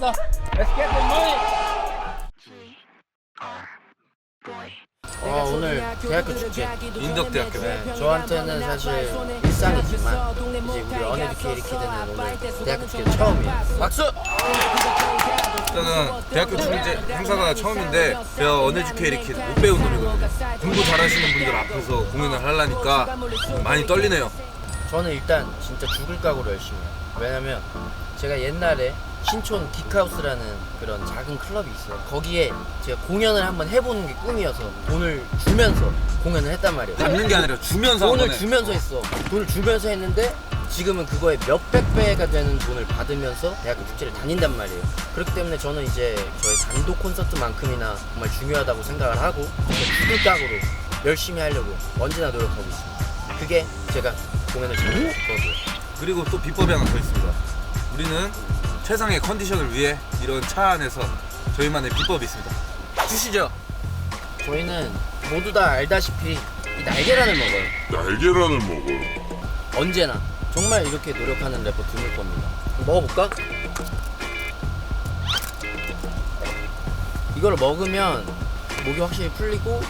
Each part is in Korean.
갑시다. Let's get the money. 어, 오늘 대학교 축제. 인덕대학교. 네, 저한테는 사실 일상이지만 이제 우리 어네듀케이리 키드는 오늘 대학교 축제 처음이에요. 박수! 저는 대학교 축제 행사가 처음인데 제가 어네듀케이리 키드 못 배운 놈이거든요. 공부 잘하시는 분들 앞에서 공연을 하려니까 많이 떨리네요. 저는 일단 진짜 죽을 각오로 열심히 해요. 왜냐면 제가 옛날에 신촌 딕하우스라는 그런 작은 클럽이 있어요. 거기에 제가 공연을 한번 해보는 게 꿈이어서 돈을 주면서 공연을 했단 말이에요. 잡는 게 아니라 주면서 한 돈을 번에. 주면서 했어. 돈을 주면서 했는데 지금은 그거에 몇백 배가 되는 돈을 받으면서 대학교 축제를 다닌단 말이에요. 그렇기 때문에 저는 이제 저의 단독 콘서트만큼이나 정말 중요하다고 생각을 하고 죽을 각오로 열심히 하려고 언제나 노력하고 있습니다. 그게 제가 공연을 잘하는 거고요. 그리고 또 비법이 하나 더 있습니다. 우리는 최상의 컨디션을 위해 이런 차 안에서 저희만의 비법이 있습니다. 주시죠. 저희는 모두 다 알다시피 이 날계란을 먹어요. 날계란을 먹어요. 언제나 정말 이렇게 노력하는 래퍼 드물 겁니다. 먹어볼까? 이걸 먹으면 목이 확실히 풀리고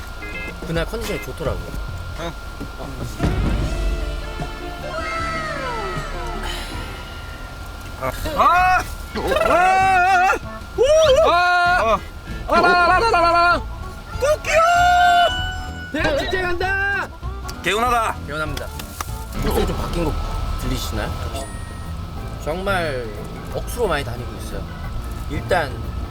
그날 컨디션이 좋더라고요. 응. 아! 아! 아! 아! 아라라라라라. 토끼요! 대학 축제 간다. 개운하다. 개운합니다. 목소리 좀 바뀐 거 들리시나요? 정말 억수로 많이 다니고 있어요. 일단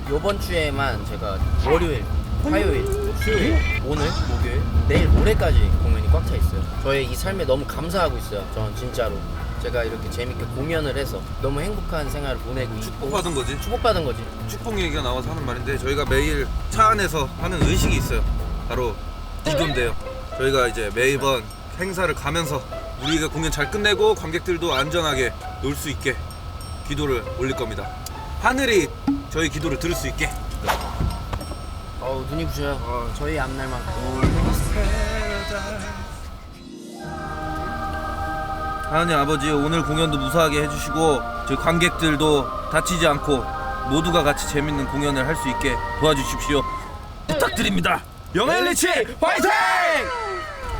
요번 주에만 제가 월요일, 화요일, 수요일, 오늘, 목요일, 내일 모레까지 공연이 꽉 차 있어요. 저의 이 삶에 너무 감사하고 있어요. 저는 진짜로. 제가 이렇게 재밌게 공연을 해서 너무 행복한 생활을 보내고 축복받은 거지. 축복받은 거지. 축복 얘기가 나와서 하는 말인데 저희가 매일 차 안에서 하는 의식이 있어요. 바로 기도인데요. 저희가 이제 매번 행사를 가면서 우리가 공연 잘 끝내고 관객들도 안전하게 놀 수 있게 기도를 올릴 겁니다. 하늘이 저희 기도를 들을 수 있게. 어우 눈이 부셔요. 어. 저희 앞날만큼. 하나님 아버지 오늘 공연도 무사하게 해주시고 저희 관객들도 다치지 않고 모두가 같이 재밌는 공연을 할 수 있게 도와주십시오. 부탁드립니다. 영앤리치 화이팅!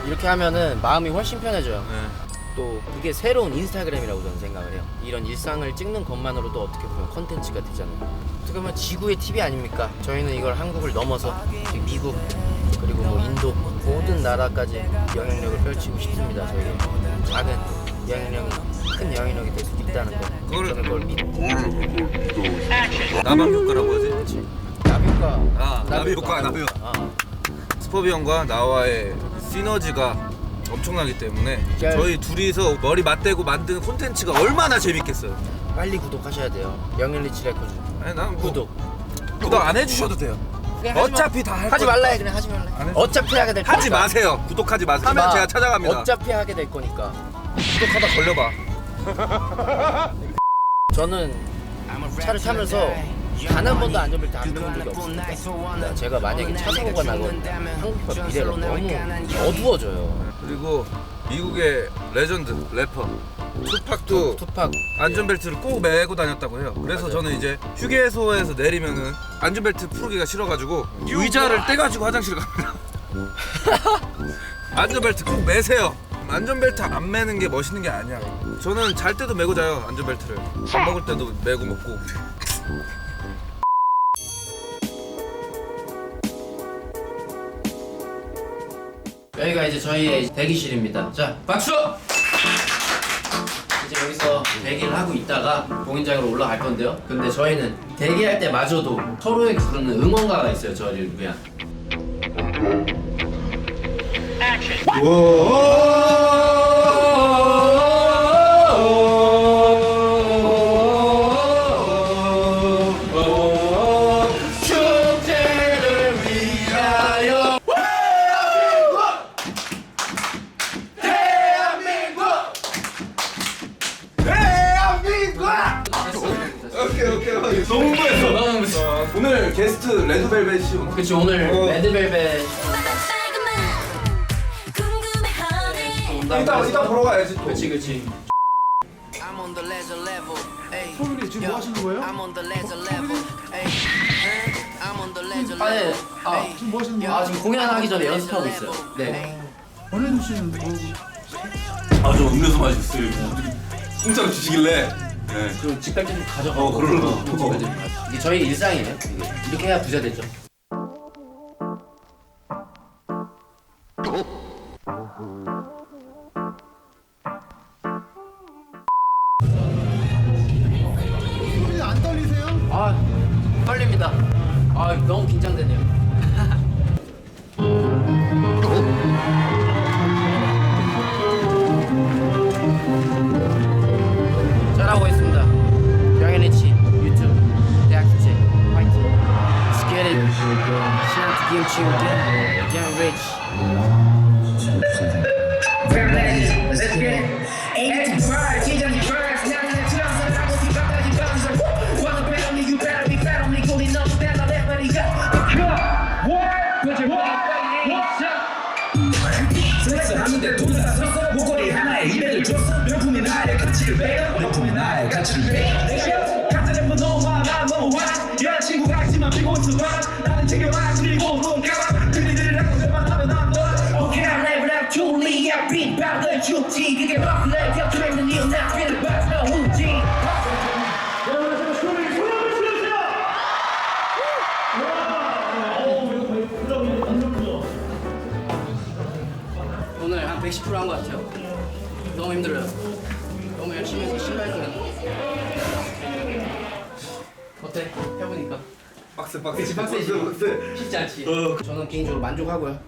이렇게 하면은 마음이 훨씬 편해져요. 네. 또 그게 새로운 인스타그램이라고 저는 생각을 해요. 이런 일상을 찍는 것만으로도 어떻게 보면 컨텐츠가 되잖아요. 어떻게 보면 지구의 TV 아닙니까? 저희는 이걸 한국을 넘어서 지금 미국 그리고 뭐 인도 모든 나라까지 영향력을 펼치고 싶습니다. 저희 작은 영향력이 큰 영향력이 될 수 있다는 거. 그걸- 저는 그걸 믿고 나방 효과라고 하지. 나비효과 아, 나비 효과, 나비 효과. 아, 스퍼비 형과 나와의 시너지가 엄청나기 때문에 야. 저희 둘이서 머리 맞대고 만드는 콘텐츠가 얼마나 재밌겠어요. 빨리 구독하셔야 돼요. 영일리치 레코드 아니 난 뭐, 구독. 구독 안 해주셔도 돼요. 하지 마. 어차피 다 할 하지 거니까. 말라 해 그냥 하지 말라. 안 해. 어차피 하게 될 하지 거니까. 마세요. 구독하지 마세요. 하면 하지 마. 제가 찾아갑니다. 어차피 하게 될 거니까. 구독하다 걸려봐. 저는 차를 타면서 단 한 번도 안전벨트 안 매본 적이 없습니다. 제가 만약에 차 사고가 나면 한국과 미래가 너무 어두워져요. 그리고 미국의 레전드 래퍼 투팍도 투팍 안전벨트를 꼭 매고 다녔다고 해요. 그래서 맞아요. 저는 이제 휴게소에서 내리면은 안전벨트 풀기가 싫어가지고 의자를 떼가지고 화장실 갑니다. 안전벨트 꼭 매세요. 안전벨트 안 매는 게 멋있는 게 아니야. 저는 잘 때도 매고 자요 안전벨트를. 밥 먹을 때도 매고 먹고. 여기가 이제 저희의 대기실입니다. 자 박수! 이제 여기서 대기를 하고 있다가 공연장으로 올라갈 건데요. 근데 저희는 대기할 때마저도 서로에게 부르는 응원가가 있어요. 저희를 위한. 축제 레드벨벳이 그치 오늘 어. 레드벨벳 이따 이따 보러 가야지 또. 그치 그치 I'm on the leisure level, ayy. 슈퍼맨이 지금 뭐 하시는 거예요? Ledger 아, 네. 아, 지금 뭐 하시는 거예요? 아 지금 공연하기 전에 연습하고 있어요. 네. 보내주시는 뭐아저 음료수 마셨어요. 공짜로 주시길래. 네. 그 집갈 좀 가져가고. 어, 그러려고. 어, 집갈 좀 가져. 이게 저희 일상이에요. 이게. 이렇게 해야 부자 되죠. 안 떨리세요? 아 떨립니다. 아 너무 긴장되네요. 김치 올게. Young Rich. Let's get it. Ain't pride, 지정이 drive. 나는 지어서 나고 뒤바까지 가면서 wanna bet on me, you better be fat on me. 고리 너무 달라, 내 머리가 the cup. What? Put your 슬래스 하는데 둘다 섰어 목걸이 하나에 200을 줬어 명품이 나의 가치를 빼요 명품이 나의 가치를 빼요 rock leg up 트렌드 니어 나 feel about no 우지 오늘 한 110%한 것 같아요. 너무 힘들어요. 너무 열심히 해서 신발끈. 어때? 해보니까. 빡세 빡세 빡세지? 쉽지 않지? 저는 개인적으로 만족하고요.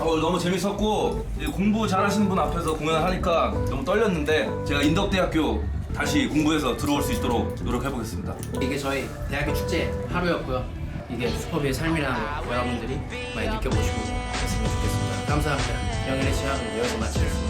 아, 오늘 너무 재밌었고 이제 공부 잘하시는 분 앞에서 공연을 하니까 너무 떨렸는데 제가 인덕대학교 다시 공부해서 들어올 수 있도록 노력해 보겠습니다. 이게 저희 대학교 축제 하루였고요. 이게 슈퍼비의 삶이랑 여러분들이 많이 느껴보시고 했으면 좋겠습니다. 감사합니다. 영일의 시간 여기서 마치겠습니다.